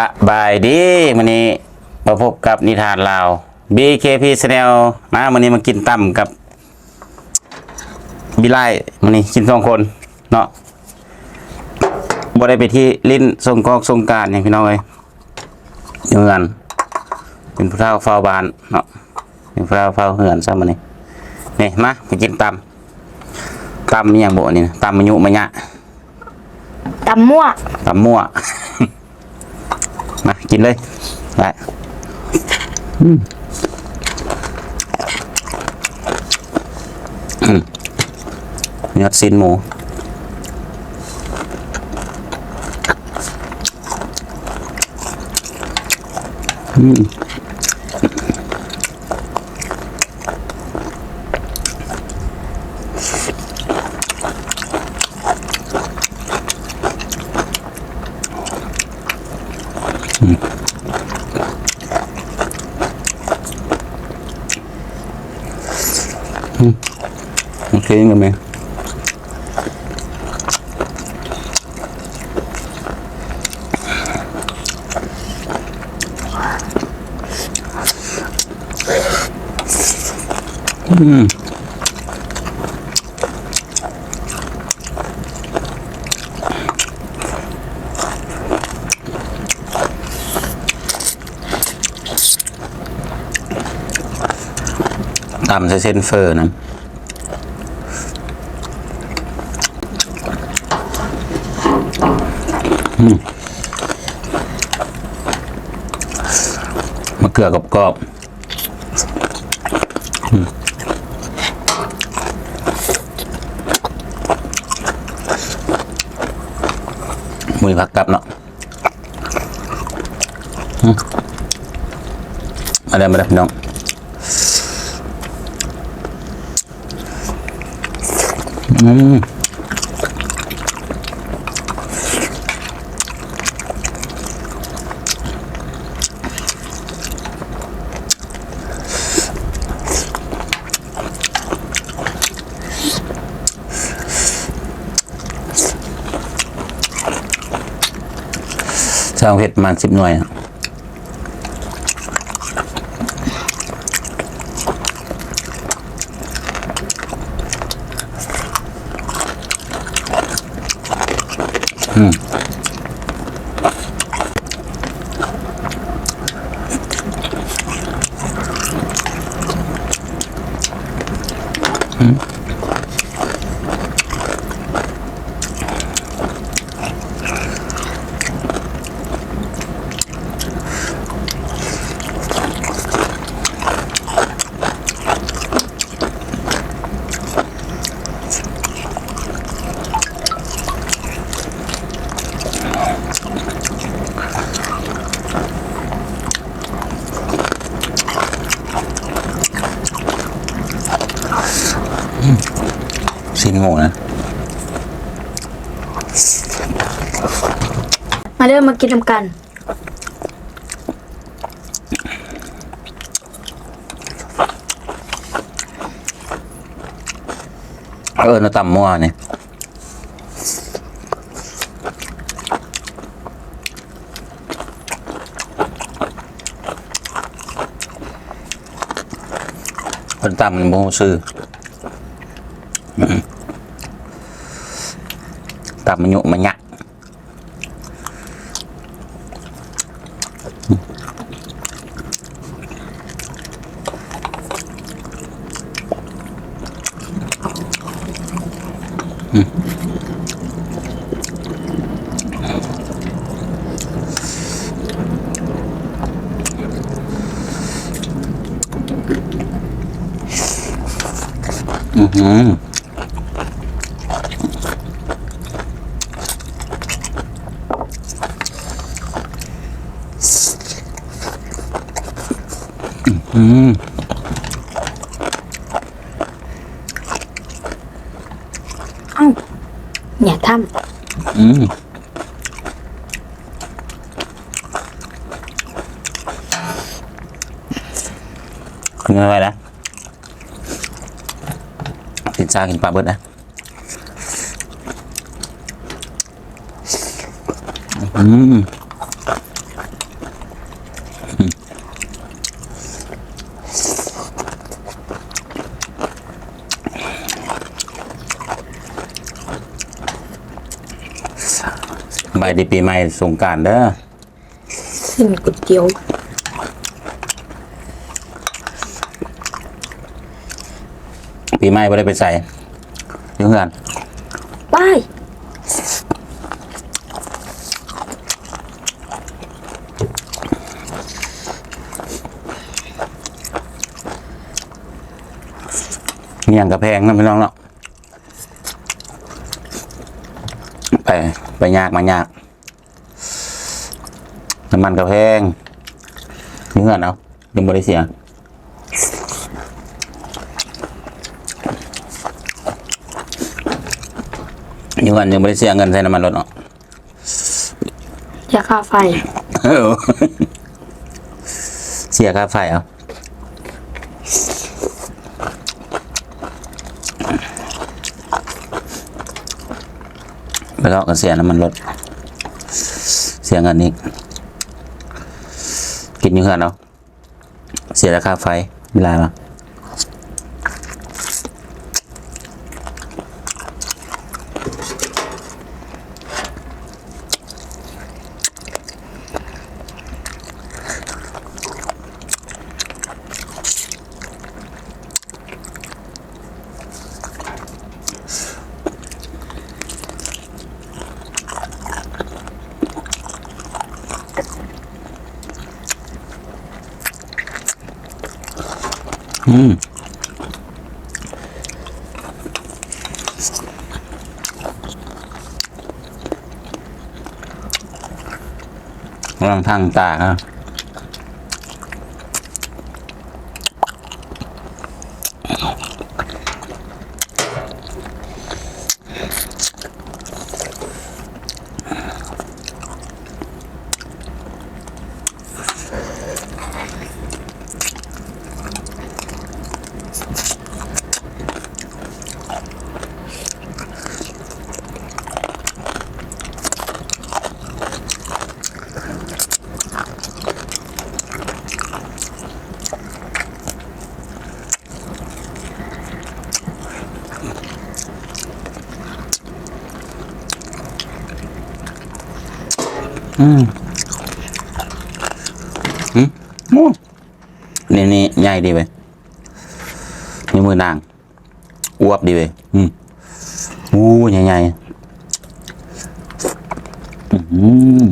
สบายดีวันนี้มาพบกับนิทานลาว BKP Channel มาวันนี้มากินตั้มกับบิไลวันนี้กินสองคนเนาะบ่ได้ไปที่ลิ้นทรงกอกทรงการอย่างพี่น้องเลยอยู่เงินเป็นผู้เฒ่าเฝ้าบ้านเนาะเป็นผู้เฒ่าเฝ้าเหือนซะมันนี้นี่มาไปกินตั้มตั้มมีอย่างโบนี่นะตั้มมันยุมันยะตำมั่วตำมั่ว มากินเลยไปอืมอืมเนื้อซินหมูอืม โอเคกันไหมอืมตำใส่เส้นเฟอร์นะ มะเขือกรอบๆอืมมือผักกลับเนาะอืมมาได้มาได้พี่น้องอืม สร้างเผ็ดประมาณสิบหน่วยอืม สิ้นหมูนะ มาเริ่มมากินนำกัน เออน้ำตำมั่วเนี่ยคนตำมันโมซื้ออื ตำมันยุมันยะอือหืออืม เอ้าอย่าทำอืมเงยไรนะกินซากินปลาเบิดนะอืม ดีปีใหม่สงกรารเด้อสิ่งก๋วยเตี๋ยวปีใหม่ไม่ได้ไปใส่อยุ่งกันไปเงียงกระแพงนะพี่น้องเนาะไป ไปยากมายากน้ำมันกระแพงนี่เงินเอาดึงบริเสียนี่เงินยังบริเสียเงินใส่น้ำมันรถเนาะอย่าค่าไฟเออเสียค่าไฟเอา แล้วก็เสียน้ำมันรถเสียเงินอีกกินอยู่เงินเนาเสียราคาไฟเวลาปะ อืมลองทางตาครับ อืมอืมโอ้นี่นี่ใหญ่ดีเว้ยนี่มือนางอวบดีเว้ยอืมอู้ใหญ่ใหญ่อืม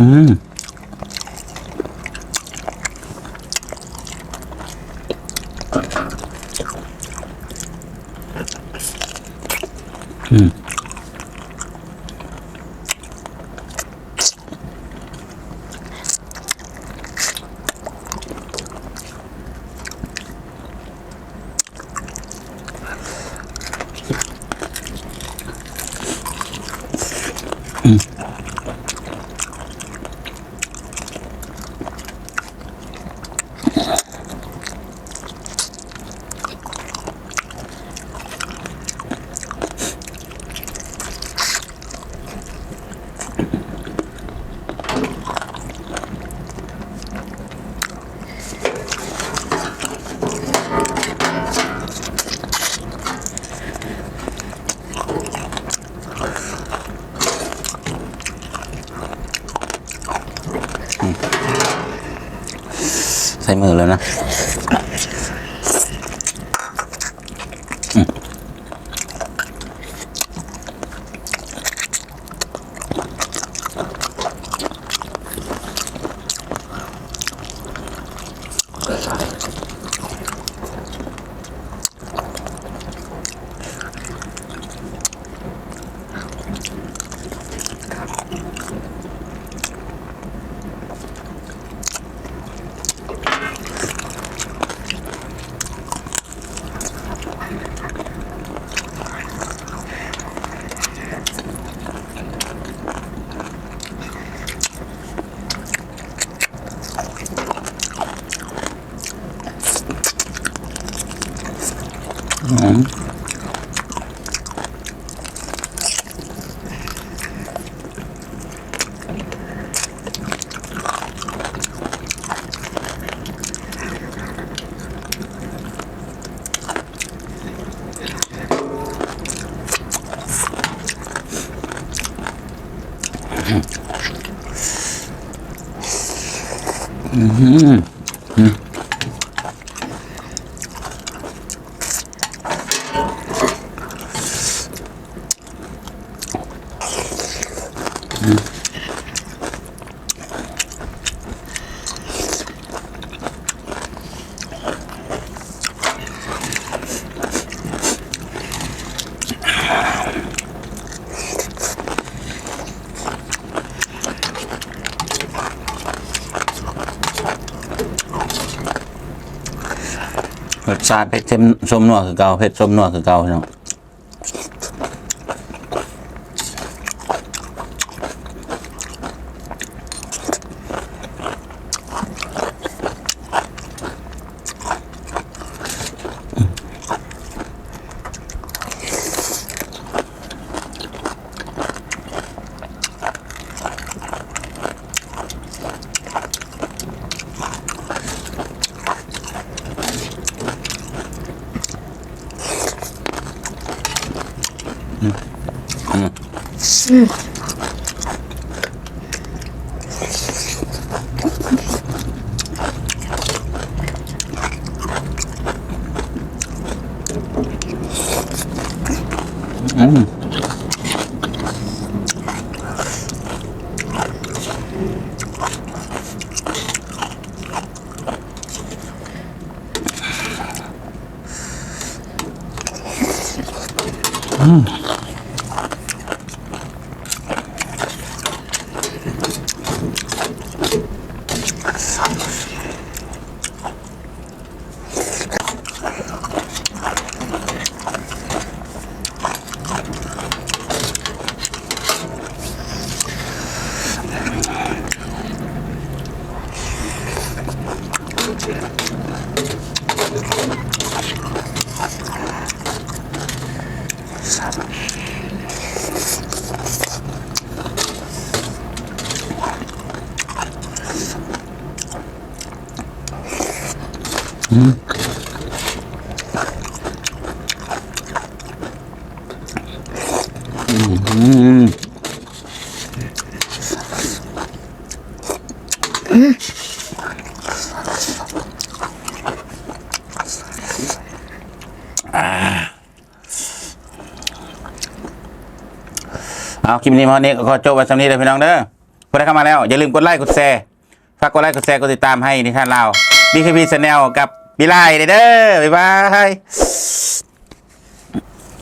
อืม ใส่มือแล้วนะ 음. 음. 음. สาเผ็ดเค็มส้มนัวคือเก่าเพชรส้มนัวคือเก่าพี่น้อง อื มอืม เอาคลิปนี้มาวันนี้ก็ขอจบไว้สำนี้เลยพี่น้องเด้อคนที่เข้ามาแล้ว อย่าลืมกดไลค์กดแชร์ฝากกดไลค์กดแชร์กดติดตามให้นิทานลาวบีคบีชาแนลกับบิไลเด้อบ๊ายบาย